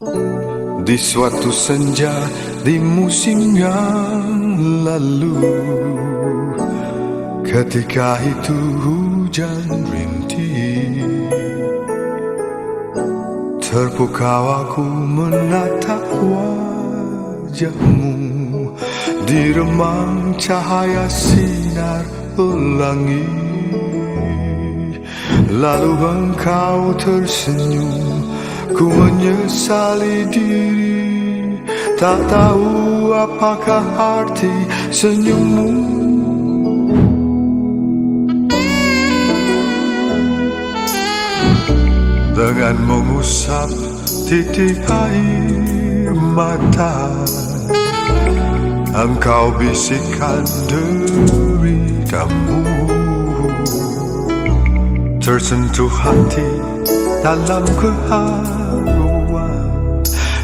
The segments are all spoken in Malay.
Di suatu senja di musim yang lalu Ketika itu hujan rintik Terpukau aku menatap wajahmu. Di remang cahaya sinar pelangi Lalu engkau tersenyum Ku menyesali diri Tak tahu apakah arti senyummu. Dengan mengusap titik air mata Engkau bisikkan deritamu Tersentuh hati dalam keharuan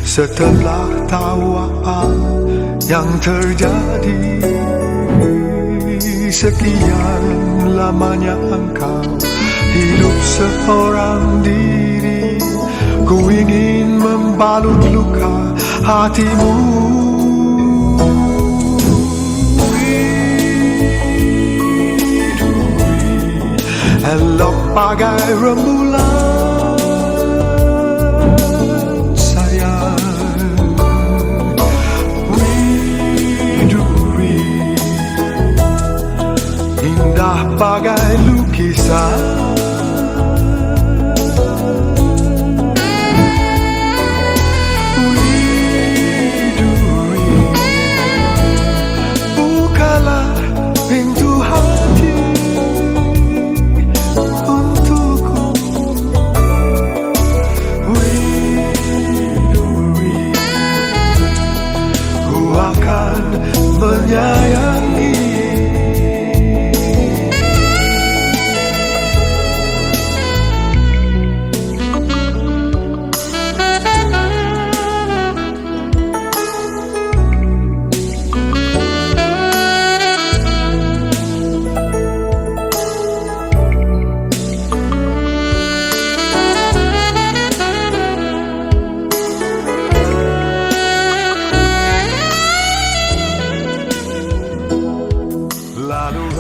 Setelah tahu apa yang terjadi Sekian lamanya engkau hidup seorang diri. Ku ingin membalut luka hatimu. Elok bagai rembulan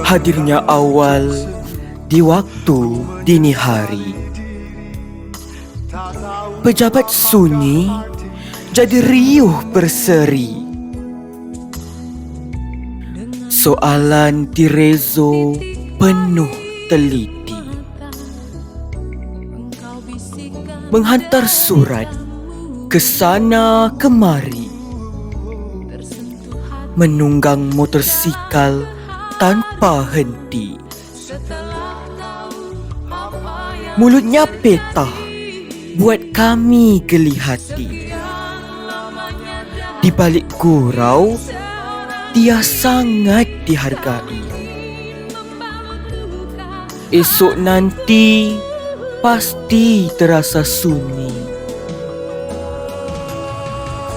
Hadirnya awal di waktu dini hari. Pejabat sunyi jadi riuh berseri. Soalan Tirezo penuh teliti. Menghantar surat ke sana kemari. Menunggang motosikal tanpa henti. Mulutnya petah buat kami geli hati. Di balik gurau dia sangat dihargai. Esok nanti pasti terasa sunyi.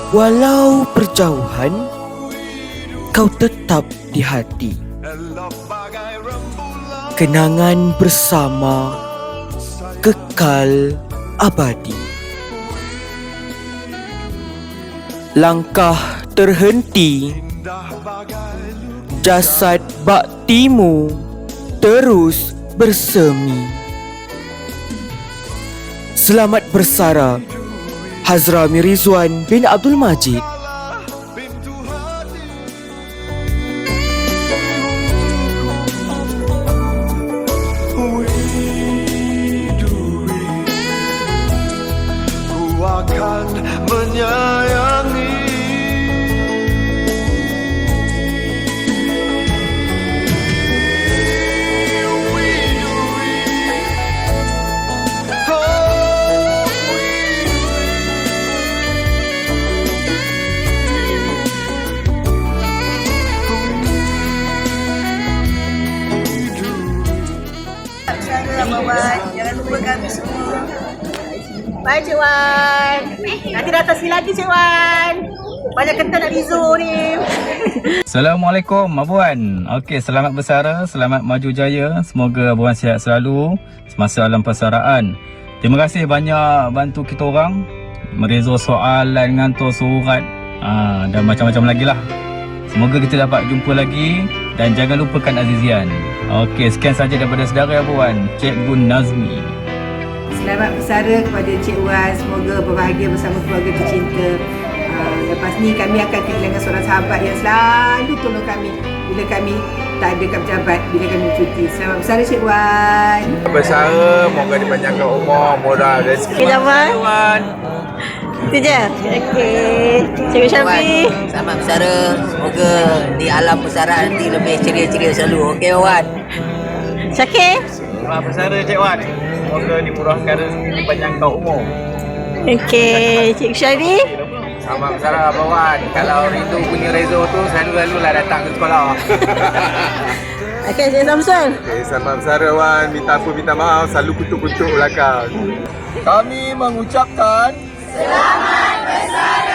Walau berjauhan kau tetap di hati Kenangan bersama kekal abadi. Langkah terhenti. Jasad baktimu terus bersemi. Selamat bersara Hazra Mirizwan bin Abdul Majid Bye Cik Wan. Nanti datang sini lagi Cik Wan. Banyak kental nak Lizo ni. Assalamualaikum Abuan Okey selamat bersara Selamat maju jaya. Semoga Abuan sihat selalu Semasa alam persaraan. Terima kasih banyak bantu kita orang Merezo soalan, ngantor surat ah, Dan macam-macam lagi lah. Semoga kita dapat jumpa lagi Dan jangan lupakan Azizian. Okey, sekian saja daripada saudara Abuan Cikgu Nazmi Selamat bersara kepada Cik Wan. Semoga berbahagia bersama keluarga tercinta. Uh, lepas ni kami akan kehilangan seorang sahabat yang selalu tolong kami bila kami tak ada kat pejabat, bila kami cuti. Selamat bersara Cik Wan. Bersara, moga dipanjangkan umur, murah rezeki. Okey, Jamal. Itu je. Okey. Cikgu Syafi. Selamat bersara. Semoga di alam bersara nanti lebih ceria-ceria selalu. Okey, Wan. Syakir. Selamat bersara Cik Wan Semoga dimurahkan rezeki dipanjangkan umur Okey. Cikgu Syari. Selamat bersara Abang Wan. Kalau rindu punya Rezo tu, selalu-lalulah datang ke sekolah. Okey, Cikgu Samsul. Okay, selamat bersara Wan. Minta apa, minta maaf. Selalu kutuk-kutuk belakang. Kami mengucapkan Selamat bersara.